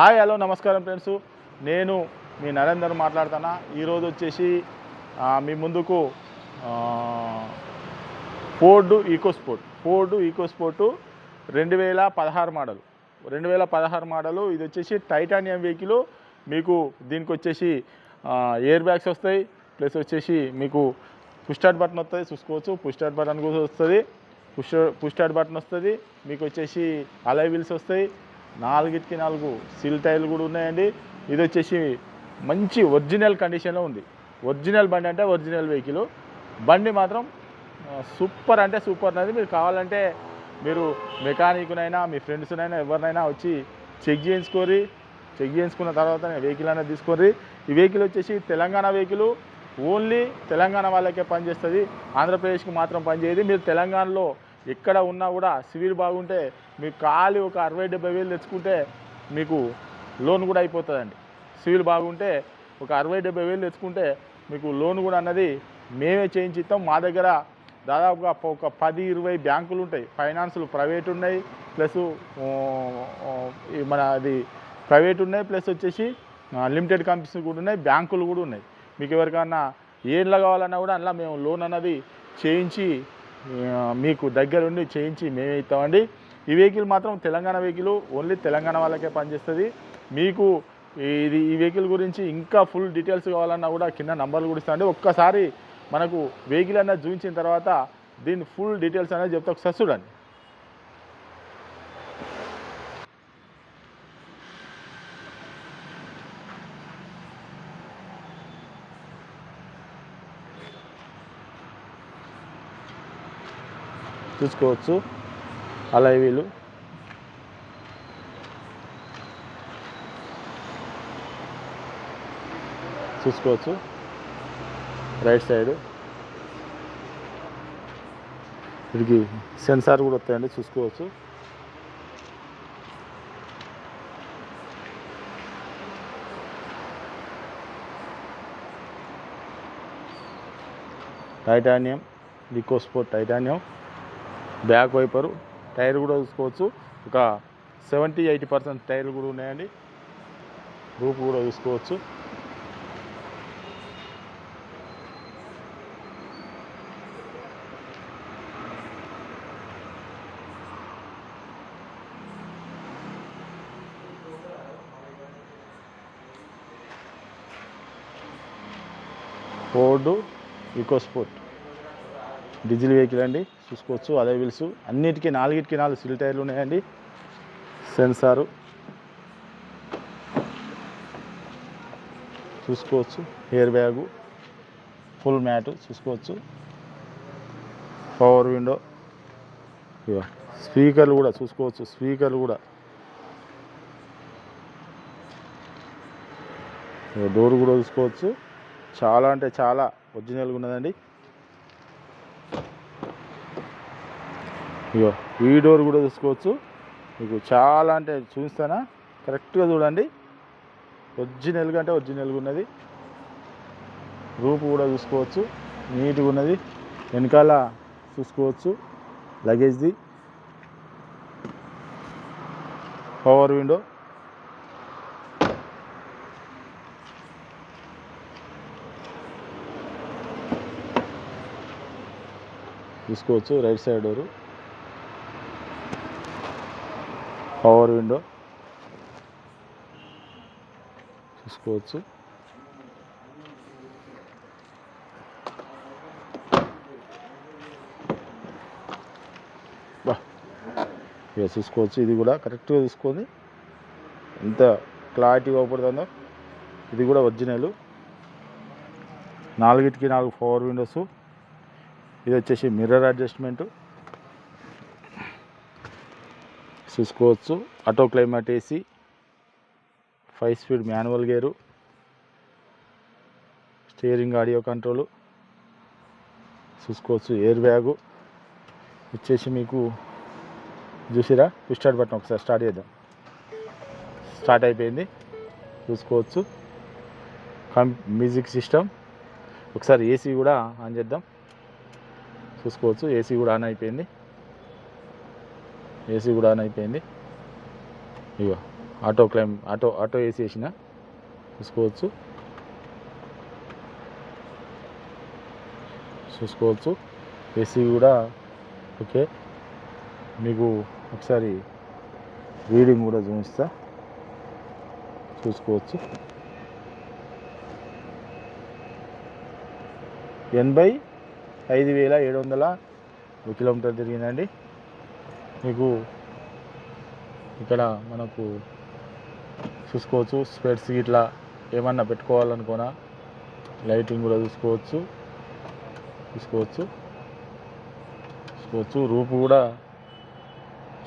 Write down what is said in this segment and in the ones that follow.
Hi hello నమస్కారం friends. నేను మీ నరేందర్ మాట్లాడుతున్నా. ఈరోజు వచ్చేసి మీ ముందుకు Ford EcoSport Ford EcoSport రెండు వేల పదహారు మోడల్. రెండు వేల పదహారు మోడలు. ఇది వచ్చేసి టైటానియం వెహికల్. మీకు దీనికి వచ్చేసి ఎయిర్ బ్యాగ్స్ వస్తాయి. ప్లస్ వచ్చేసి మీకు పుష్ బటన్ వస్తుంది చూసుకోవచ్చు. పుష్ బటన్ కూడా వస్తుంది. పుష్ పుష్ బటన్ వస్తుంది. మీకు వచ్చేసి అలై వీల్స్ వస్తాయి. నాలుగిటికి నాలుగు సిల్ టైర్లు కూడా ఉన్నాయండి. ఇది వచ్చేసి మంచి ఒరిజినల్ కండిషన్లో ఉంది. ఒరిజినల్ బండి అంటే ఒరిజినల్ వెహికల్. బండి మాత్రం సూపర్ అంటే సూపర్ అనేది మీరు కావాలంటే మీరు మెకానిక్నైనా మీ ఫ్రెండ్స్నైనా ఎవరినైనా వచ్చి చెక్ చేయించుకోరి చెక్ చేయించుకున్న తర్వాత వెహికల్ అనేది తీసుకోరి ఈ వెహికల్ వచ్చేసి తెలంగాణ వెహికల్. ఓన్లీ తెలంగాణ వాళ్ళకే పనిచేస్తుంది. ఆంధ్రప్రదేశ్కి మాత్రం పనిచేయదు. మీరు తెలంగాణలో ఎక్కడ ఉన్నా కూడా సివిల్ బాగుంటే మీకు ఖాళీ ఒక అరవై డెబ్బై వేలు తెచ్చుకుంటే మీకు లోన్ కూడా అయిపోతుందండి. సివిల్ బాగుంటే ఒక అరవై డెబ్బై వేలు తెచ్చుకుంటే మీకు లోన్ కూడా అన్నది మేమే చేయించిస్తాం. మా దగ్గర దాదాపుగా ఒక పది ఇరవై బ్యాంకులు ఉంటాయి. ఫైనాన్సులు ప్రైవేట్ ఉన్నాయి. ప్లస్ మన అది ప్రైవేట్ ఉన్నాయి. ప్లస్ వచ్చేసి లిమిటెడ్ కంపెనీస్ కూడా ఉన్నాయి. బ్యాంకులు కూడా ఉన్నాయి. మీకు ఎవరికన్నా ఏళ్ళ కావాలన్నా కూడా అందులో మేము లోన్ అన్నది చేయించి మీకు దగ్గరుండి చేయించి మేమే ఇస్తామండి. ఈ వెహికల్ మాత్రం తెలంగాణ వెహికల్ ఓన్లీ తెలంగాణ వాళ్ళకే పనిచేస్తుంది. మీకు ఇది ఈ వెహికల్ గురించి ఇంకా ఫుల్ డీటెయిల్స్ కావాలన్నా కూడా కింద నంబర్లు కూడా ఇస్తామండి. ఒక్కసారి మనకు వెహికల్ అన్నది చూపించిన తర్వాత దీని ఫుల్ డీటెయిల్స్ అనేది చెప్తే. ఒకసారి చూడండి. చూసుకోవచ్చు. అలా వీలు చూసుకోవచ్చు. Right side. వీడికి సెన్సార్ కూడా వస్తాయండి చూసుకోవచ్చు. Titanium EcoSport titanium. Back wiper tyre కూడా చూసుకోవచ్చు. ఒక సెవెంటీ ఎయిటీ పర్సెంట్ టైర్లు కూడా ఉన్నాయండి. రూప్ కూడా చూసుకోవచ్చు. ఫోర్డు ఈకోస్పోర్ట్ డీజిల్ వెహికల్ అండి. చూసుకోవచ్చు అదే వీల్స్. అన్నిటికీ నాలుగిటికి నాలుగు సిల్ టైర్లు ఉన్నాయండి. సెన్సారు. చూసుకోవచ్చు ఎయిర్ బ్యాగు. ఫుల్ మ్యాట్ చూసుకోవచ్చు. Power window. స్పీకర్లు కూడా చూసుకోవచ్చు స్పీకర్లు కూడా. డోర్ కూడా చూసుకోవచ్చు. చాలా అంటే చాలా ఒరిజినల్గా ఉన్నదండి. ఇగో ఈ డోర్ కూడా చూసుకోవచ్చు మీకు చాలా అంటే చూపిస్తానా? కరెక్ట్గా చూడండి. ఒరిజినల్గా అంటే ఒరిజినల్గా ఉన్నది. రూపు కూడా చూసుకోవచ్చు. నీట్గా ఉన్నది. వెనకాల చూసుకోవచ్చు. లగేజ్ది. Power window. చూసుకోవచ్చు. Right side door. Power window చూసుకోవచ్చు. ఇక చూసుకోవచ్చు. ఇది కూడా కరెక్ట్గా చూసుకొని ఎంత క్లారిటీగా అవపడుతుందో. ఇది కూడా ఒరిజినల్. నాలుగిటికి నాలుగు పవర్ విండోస్. ఇది వచ్చేసి మిర్రర్ అడ్జస్ట్మెంటు. చూసుకోవచ్చు. Auto climate AC five speed manual gear steering audio control చూసుకోవచ్చు ఎయిర్ బ్యాగు. వచ్చేసి మీకు చూసిరా? స్టార్ట్ బటన్ ఒకసారి స్టార్ట్ చేద్దాం. స్టార్ట్ అయిపోయింది. చూసుకోవచ్చు. Cum music system. ఒకసారి ఏసీ కూడా ఆన్ చేద్దాం. చూసుకోవచ్చు ఏసీ కూడా ఆన్ అయిపోయింది. ఏసీ కూడా ఆన్ అయిపోయింది. ఇగో auto climate auto auto AC వేసిన. చూసుకోవచ్చు. చూసుకోవచ్చు. ఏసీ కూడా ఓకే. మీకు ఒకసారి రీడింగ్ కూడా చూపిస్తా. చూసుకోవచ్చు. ఎనభై ఐదు వేల ఏడు వందల ఒక కిలోమీటర్ తిరిగిందండి. మీకు ఇక్కడ మనకు చూసుకోవచ్చు స్ప్రెడ్స్ ఇట్లా ఏమన్నా పెట్టుకోవాలనుకోనా లైటింగ్ కూడా చూసుకోవచ్చు చూసుకోవచ్చు చూసుకోవచ్చు. రూపు కూడా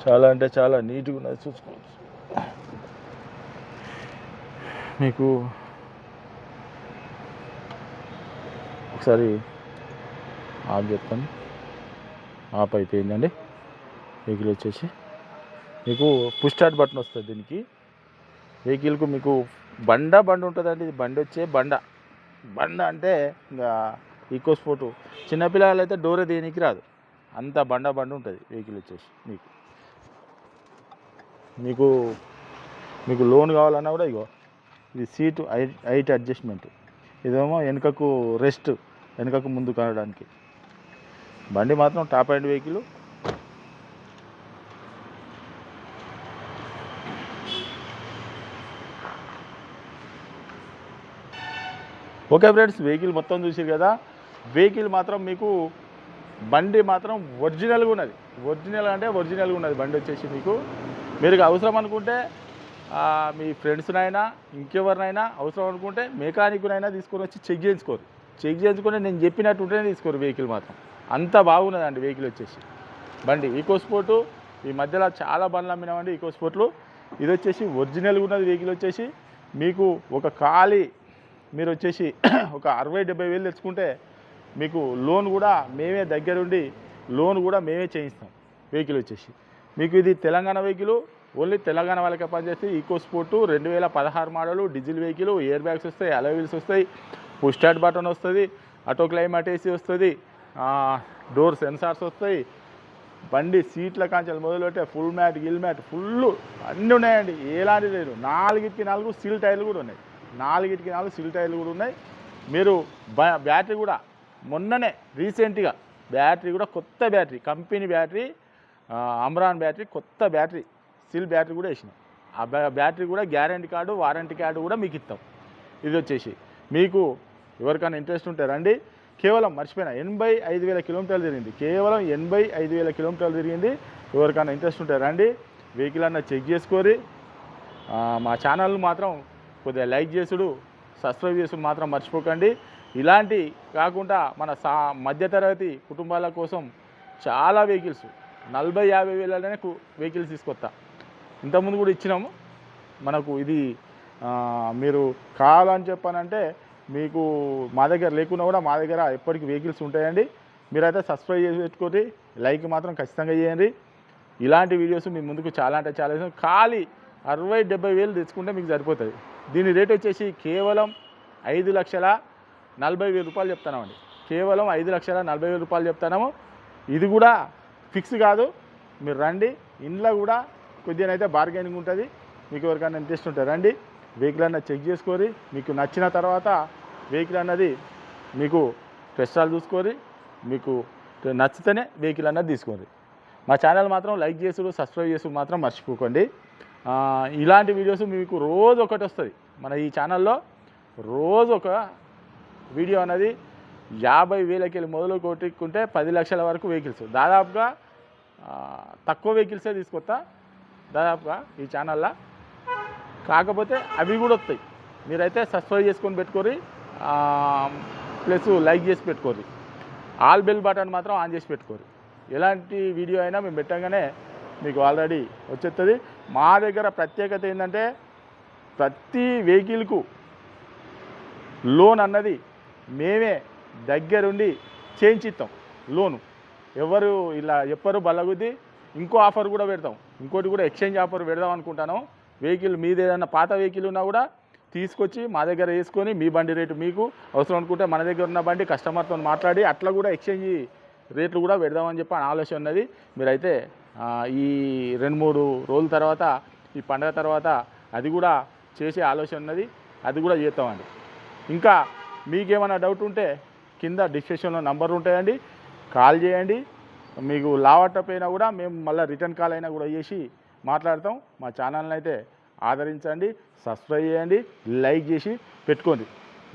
చాలా అంటే చాలా నీట్గా ఉన్నది చూసుకోవచ్చు. మీకు ఒకసారి ఆఫ్ చెప్తాను ఆఫ్ అయిపోయిందండి. వెహికల్ వచ్చేసి. మీకు పుష్ స్టార్ట్ బటన్ వస్తుంది దీనికి. వెహికల్కు మీకు బండ బండ ఉంటుందండి. ఇది బండి వచ్చే బండ. బండ అంటే ఇంకా ఈకో స్పోర్టు చిన్నపిల్లలు అయితే డోరే దేనికి రాదు. అంత బండ బండ ఉంటుంది వెహికల్ వచ్చేసి మీకు. మీకు మీకు లోన్ కావాలన్నా కూడా ఇగో ఇది సీటు హైట్ హైట్ అడ్జస్ట్మెంట్. ఇదేమో వెనుకకు రెస్ట్ వెనుకకు ముందు కనడానికి. బండి మాత్రం top and vehicle okay friends vehicle మొత్తం చూసారు కదా. వెహికల్ మాత్రం మీకు బండి మాత్రం ఒరిజినల్గా ఉన్నది. ఒరిజినల్ అంటే ఒరిజినల్గా ఉన్నది బండి వచ్చేసి మీకు. మీరు అవసరం అనుకుంటే మీ ఫ్రెండ్స్నైనా ఇంకెవరినైనా అవసరం అనుకుంటే మెకానిక్నైనా తీసుకొని వచ్చి చెక్ చేయించుకోరు. చెక్ చేయించుకొని నేను చెప్పినట్టు ఉంటేనే తీసుకోరు వెహికల్ మాత్రం. అంత బాగున్నదండి వెహికల్ వచ్చేసి. బండి ఈకో స్పోర్టు ఈ మధ్యలో చాలా బండ్లు అమ్మినామండి ఈకో స్పోర్ట్లు. ఇది వచ్చేసి ఒరిజినల్గా ఉన్నది వెహికల్ వచ్చేసి. మీకు ఒక ఖాళీ మీరు వచ్చేసి ఒక అరవై డెబ్బై వేలు తెచ్చుకుంటే మీకు లోన్ కూడా మేమే దగ్గరుండి లోన్ కూడా మేమే చేయిస్తాం వెహికల్ వచ్చేసి. మీకు ఇది తెలంగాణ వెహికల్ ఓన్లీ తెలంగాణ వాళ్ళకే పనిచేస్తే ఈకో స్పోర్టు రెండు వేల పదహారు model diesel vehicle air bags వస్తాయి అలవీల్స్ వస్తాయి పుష్ బటన్ వస్తుంది ఆటో క్లైమేట్ ఏసీ వస్తుంది డోర్ సెన్సార్స్ వస్తాయి బండి సీట్ల కాంచెలు మొదలుపెట్టే ఫుల్ మ్యాట్ గిల్ మ్యాట్ ఫుల్ అన్నీ ఉన్నాయండి. ఎలాంటి లేదు నాలుగుకి నాలుగు సీల్ టైర్లు కూడా ఉన్నాయి. నాలుగిటికి నాలుగు సిల్ టైర్లు కూడా ఉన్నాయి. మీరు బ- బ్యాటరీ కూడా మొన్ననే రీసెంట్గా బ్యాటరీ కూడా కొత్త battery company battery Amaron battery కొత్త బ్యాటరీ సిల్ బ్యాటరీ కూడా వేసినాం. ఆ బ్యాటరీ కూడా గ్యారంటీ కార్డు వారంటీ కార్డు కూడా మీకు ఇస్తాం. ఇది వచ్చేసి మీకు ఎవరికైనా ఇంట్రెస్ట్ ఉంటే రండి. కేవలం మర్చిపోయినా ఎనభై ఐదు వేల కిలోమీటర్లు తిరిగింది. కేవలం ఎనభై ఐదు వేల కిలోమీటర్లు తిరిగింది. ఎవరికైనా ఇంట్రెస్ట్ ఉంటే రండి. వెహికల్ అన్న చెక్ చేసుకోరి మా ఛానల్ మాత్రం కొద్దిగా లైక్ చేసుడు సబ్స్క్రైబ్ చేసుడు మాత్రం మర్చిపోకండి. ఇలాంటి కాకుండా మన సా మధ్యతరగతి కుటుంబాల కోసం చాలా వెహికల్స్ నలభై యాభై వేలలోనే వెహికల్స్ తీసుకొస్తా ఇంతకుముందు కూడా ఇచ్చినాము. మనకు ఇది మీరు కావాలని చెప్పానంటే మీకు మా దగ్గర లేకున్నా కూడా మా దగ్గర ఎప్పటికీ వెహికల్స్ ఉంటాయండి. మీరైతే సబ్స్క్రైబ్ చేసి పెట్టుకోండి. లైక్ మాత్రం ఖచ్చితంగా చేయండి. ఇలాంటి వీడియోస్ మీ ముందుకు చాలా అంటే చాలా ఇష్టం ఖాళీ అరవై డెబ్బై వేలు తెచ్చుకుంటే మీకు సరిపోతుంది. దీని రేట్ వచ్చేసి కేవలం ఐదు లక్షల నలభై వేల రూపాయలు చెప్తామండి కేవలం ఐదు లక్షల నలభై వేల రూపాయలు చెప్తాము ఇది కూడా ఫిక్స్ కాదు. మీరు రండి. ఇంట్లో కూడా కొద్దిగానైతే బార్గెనింగ్ ఉంటుంది. మీకు ఎవరికైనా ఇంట్రెస్ట్ ఉంటే రండి. వెహికల్ అన్నది చెక్ చేసుకోరి మీకు నచ్చిన తర్వాత వెహికల్ అన్నది మీకు టెస్టాలు చూసుకొని మీకు నచ్చితేనే వెహికల్ అన్నది తీసుకోండి. మా ఛానల్ మాత్రం లైక్ చేసుడు సబ్స్క్రైబ్ చేసుడు మాత్రం మర్చిపోకండి. ఇలాంటి వీడియోస్ మీకు రోజు ఒకటి వస్తుంది. మన ఈ ఛానల్లో రోజు ఒక వీడియో అనేది యాభై వేలకి వెళ్ళి మొదలు కొట్టుకుంటే పది లక్షల వరకు వెహికల్స్ దాదాపుగా తక్కువ వెహికల్సే తీసుకొస్తా. దాదాపుగా ఈ ఛానల్లో కాకపోతే అవి కూడా వస్తాయి. మీరైతే సబ్స్క్రైబ్ చేసుకొని పెట్టుకోరి ప్లస్ లైక్ చేసి పెట్టుకోరి ఆల్ బెల్ బటన్ మాత్రం ఆన్ చేసి పెట్టుకోరు ఎలాంటి వీడియో అయినా మేము పెట్టగానే మీకు ఆల్రెడీ వచ్చేస్తుంది మా దగ్గర ప్రత్యేకత ఏంటంటే ప్రతి వెహికల్కు లోన్ అన్నది మేమే దగ్గరుండి చేయించిస్తాం లోను. ఎవరు ఇలా చెప్పరు బలగుద్ది ఇంకో ఆఫర్ కూడా పెడతాం. ఇంకోటి కూడా ఎక్స్చేంజ్ ఆఫర్ పెడదాం అనుకుంటాను. వెహికల్ మీది ఏదైనా పాత వెహికల్ ఉన్నా కూడా తీసుకొచ్చి మా దగ్గర వేసుకొని మీ బండి రేటు మీకు అవసరం అనుకుంటే మన దగ్గర ఉన్న బండి కస్టమర్తో మాట్లాడి అట్లా కూడా ఎక్స్చేంజ్ రేట్లు కూడా పెడదామని చెప్పి అని ఆలోచన ఉన్నది. మీరైతే ఈ రెండు మూడు రోజుల తర్వాత ఈ పండగ తర్వాత అది కూడా చేసే ఆలోచన ఉన్నది అది కూడా చేస్తామండి. ఇంకా మీకేమైనా డౌట్ ఉంటే కింద డిస్క్రిప్షన్లో నంబర్ ఉంటాయండి. కాల్ చేయండి. మీకు లావట్టపోయినా కూడా మేము మళ్ళీ రిటర్న్ కాల్ అయినా కూడా చేసి మాట్లాడతాం. మా ఛానల్ని అయితే ఆదరించండి సబ్స్క్రైబ్ చేయండి లైక్ చేసి పెట్టుకోండి.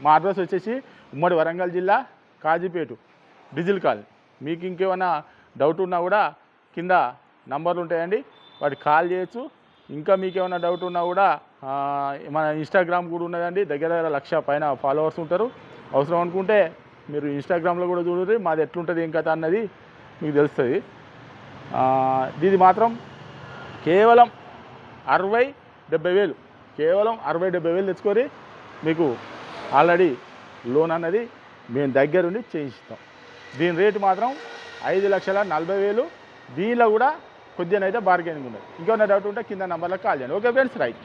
మా అడ్రస్ వచ్చేసి ఉమ్మడి వరంగల్ జిల్లా కాజీపేటు డిజిల్ కాల్ మీకు ఇంకేమైనా డౌట్ ఉన్నా కూడా కింద నంబర్లు ఉంటాయండి. వాటికి కాల్ చేయొచ్చు. ఇంకా మీకు ఏమైనా డౌట్ ఉన్నా కూడా మన ఇన్స్టాగ్రామ్ కూడా ఉన్నదండి. దగ్గర దగ్గర లక్ష పైన ఫాలోవర్స్ ఉంటారు. అవసరం అనుకుంటే మీరు ఇన్స్టాగ్రామ్లో కూడా చూడండి మాది ఎట్లుంటుంది ఏం కథ అన్నది మీకు తెలుస్తుంది. ఇది మాత్రం కేవలం అరవై డెబ్బై వేలు. కేవలం అరవై డెబ్బై వేలు తెచ్చుకొని మీకు ఆల్రెడీ లోన్ అన్నది మేము దగ్గరుండి చేయిస్తాం. దీని రేటు మాత్రం ఐదు లక్షల నలభై వేలు. దీనిలో కూడా కొద్దిగా అయితే బార్గెనింగ్ ఉన్నది. ఇంకేమైనా డౌట్ ఉంటే కింద నెంబర్లకు కాల్ చేయండి. Okay friends right